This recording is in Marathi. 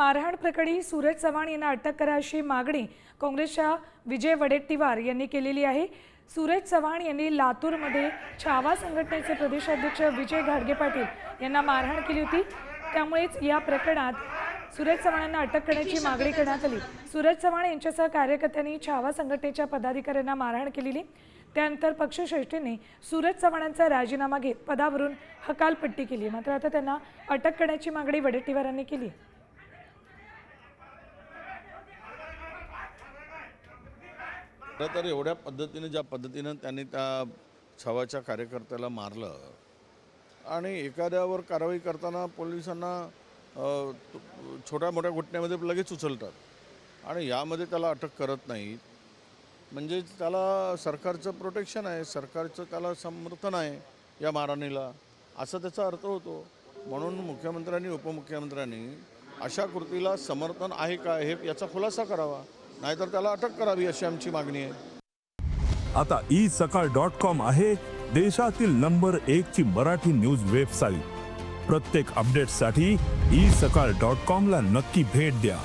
मारहाण प्रकरणी सूरज चव्हाण यांना अटक करा अशी मागणी काँग्रेसच्या विजय वडेट्टीवार यांनी केलेली आहे. सूरज चव्हाण यांनी लातूरमध्ये छावा संघटनेचे प्रदेशाध्यक्ष विजय घाडगे पाटील यांना मारहाण केली होती. त्यामुळेच या प्रकरणात सूरज चव्हाणांना अटक करण्याची मागणी करण्यात आली. सूरज चव्हाण यांच्यासह कार्यकर्त्यांनी छावा संघटनेच्या पदाधिकाऱ्यांना मारहाण केलेली. त्यानंतर पक्षश्रेष्ठींनी सूरज चव्हाणांचा राजीनामा घेत पदावरून हकालपट्टी केली. मात्र आता त्यांना अटक करण्याची मागणी वडेट्टीवारांनी केली खरं तर एवढ्या पद्धतीने ज्या पद्धतीनं त्यांनी त्या छवाच्या कार्यकर्त्याला मारलं आणि एखाद्यावर कारवाई करताना पोलिसांना छोट्या मोठ्या घटनेमध्ये लगेच उचलतात आणि यामध्ये त्याला अटक करत नाहीत. म्हणजे त्याला सरकारचं प्रोटेक्शन आहे सरकारचं त्याला समर्थन आहे या मारणीला असा त्याचा अर्थ होतो. म्हणून मुख्यमंत्र्यांनी उपमुख्यमंत्र्यांनी अशा कृतीला समर्थन आहे का हे याचा खुलासा करावा. नाहीतर त्याला अटक करावी अशी आमची मागणी आहे. आता ई सकाळ डॉट कॉम आहे देशातील नंबर एक ची मराठी न्यूज वेबसाईट. प्रत्येक अपडेटसाठी ई सकाळ डॉट कॉम ला नक्की भेट द्या.